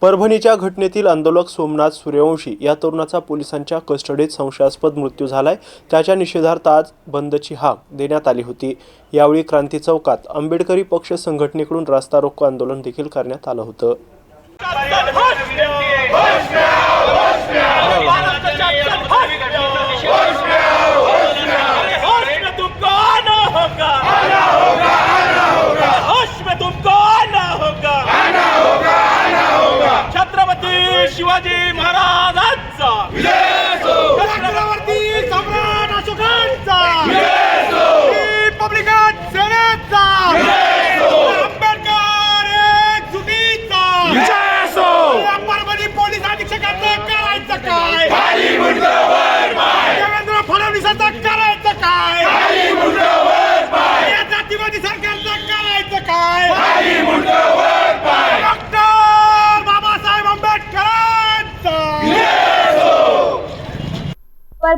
परभणीच्या घटनेतील आंदोलक सोमनाथ सूर्यवंशी या तरुणाचा पोलिसांच्या कस्टडीत संशयास्पद मृत्यू झालाय. त्याच्या निषेधार्थ आज बंदची हाक देण्यात आली होती. यावेळी क्रांती चौकात आंबेडकरी पक्ष संघटनेकडून रास्ता रोको आंदोलन देखील करण्यात आलं होतं. টাকায়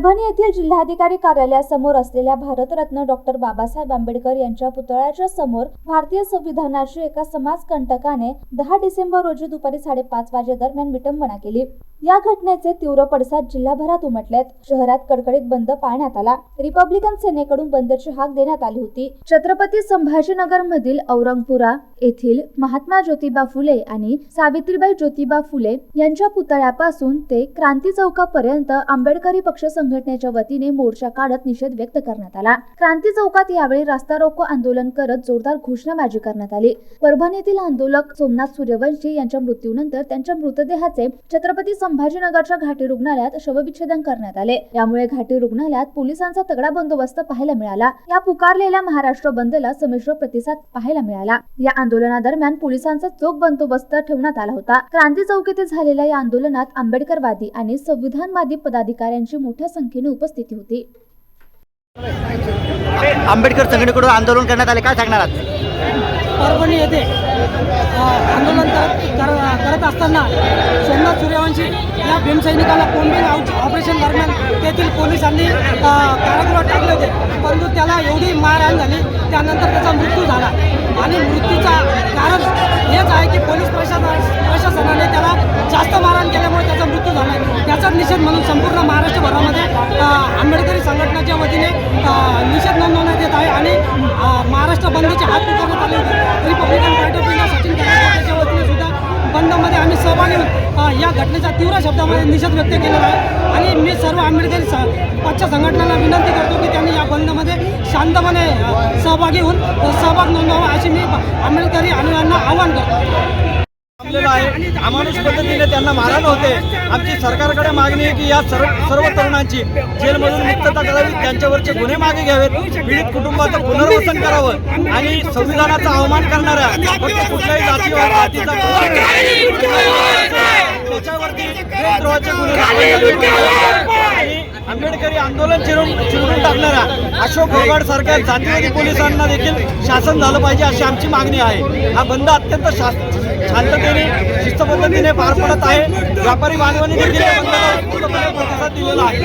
परभणी येथील जिल्हाधिकारी कार्यालयासमोर असलेल्या भारतरत्न डॉक्टर बाबासाहेब आंबेडकर यांच्या पुतळ्याच्या समोर भारतीय संविधानाची एका समाजकंटकाने दहा डिसेंबर रोजी दुपारी साडेपाच वाजेदरम्यान विटंबना केली. या घटनेचे तीव्र पडसाद जिल्हाभरात उमटलेत. शहरात कडकडीत बंद पाळण्यात आला. रिपब्लिकन सेनेकडून बंदची हाक देण्यात आली होती. छत्रपती संभाजीनगर मधील औरंगपुरा येथील महात्मा ज्योतिबा फुले आणि सावित्रीबाई ज्योतिबा फुले यांच्या पुतळ्यापासून ते क्रांती चौकापर्यंत आंबेडकरी पक्ष संघ संघटनेच्या वतीने मोर्चा काढत निषेध व्यक्त करण्यात आला. क्रांती चौकात यावेळी रास्ता रोको आंदोलन करत जोरदार घोषणाबाजी करण्यात आली. परभणीतील आंदोलक सोमनाथ सूर्यवंशी यांच्या मृत्यूनंतर त्यांच्या मृतदेहाचे छत्रपती संभाजीनगरच्या घाटी रुग्णालयात शवविच्छेदन करण्यात आले. यामुळे घाटी रुग्णालयात पोलिसांचा तगडा बंदोबस्त पाहायला मिळाला. या पुकारलेल्या महाराष्ट्र बंदला संमिश्र प्रतिसाद पाहायला मिळाला. या आंदोलनादरम्यान पोलिसांचा चोख बंदोबस्त ठेवण्यात आला होता. क्रांती चौक येथे झालेल्या या आंदोलनात आंबेडकरवादी आणि संविधानवादी पदाधिकाऱ्यांची मोठ्या संख्येने उपस्थिती होती. आंबेडकर संघटनेकडून आंदोलन करण्यात आले. काय सांगणार आहात परभणी येथे आंदोलन करत कर- करत असताना सोमनाथ सूर्यवंशी या भीमसैनिकाला कोंबिंग आउट- ऑपरेशन दरम्यान तेथील पोलिसांनी कारागृहात टाकले होते. परंतु त्याला एवढी मारहाण झाली त्यानंतर त्याचा मृत्यू झाला. आणि मृत्यूचा कारण हेच आहे की पोलीस प्रशासन त्याचाच निषेध म्हणून संपूर्ण महाराष्ट्रभरामध्ये आंबेडकरी संघटनेच्या वतीने निषेध नोंदवण्यात येत आहे आणि महाराष्ट्र बंदचे हात पुकारण्यात आले होते. Republican party of India Sachin तेंडुलकरच्या वतीने सुद्धा बंदमध्ये आम्ही सहभागी या घटनेचा तीव्र शब्दामध्ये निषेध व्यक्त केलेला आहे. आणि मी सर्व आंबेडकरी स पक्ष संघटनांना विनंती करतो की त्यांनी या बंदमध्ये शांतपणे सहभागी होऊन सहभाग नोंदवावा अशी मी आंबेडकरी अनुयांना आवाहन करतो. थांबलेलो आहे. अमानुष पद्धतीने त्यांना मारहाण होते. आमची सरकारकडे मागणी आहे की या सर्व सर्व तरुणांची जेलमधून मुक्तता करावी त्यांच्यावरचे गुन्हे मागे घ्यावेत पीडित कुटुंबाचं पुनर्वसन करावं आणि संविधानाचा अवमान करणाऱ्या फक्त कुठल्याही जातीवर जातीचा त्याच्यावरती देशद्रोहाचे गुन्हे आंबेडकरी आंदोलन चिरून चिरून टाकणाऱ्या अशोक गोगाड सारख्या जातीवादी पोलिसांना देखील शासन झालं पाहिजे अशी आमची मागणी आहे. हा बंद अत्यंत शास- शांततेने शिस्त पद्धतीने पार पडत आहे. व्यापारी बांधवांनी देखील प्रतिसाद दिलेला आहे.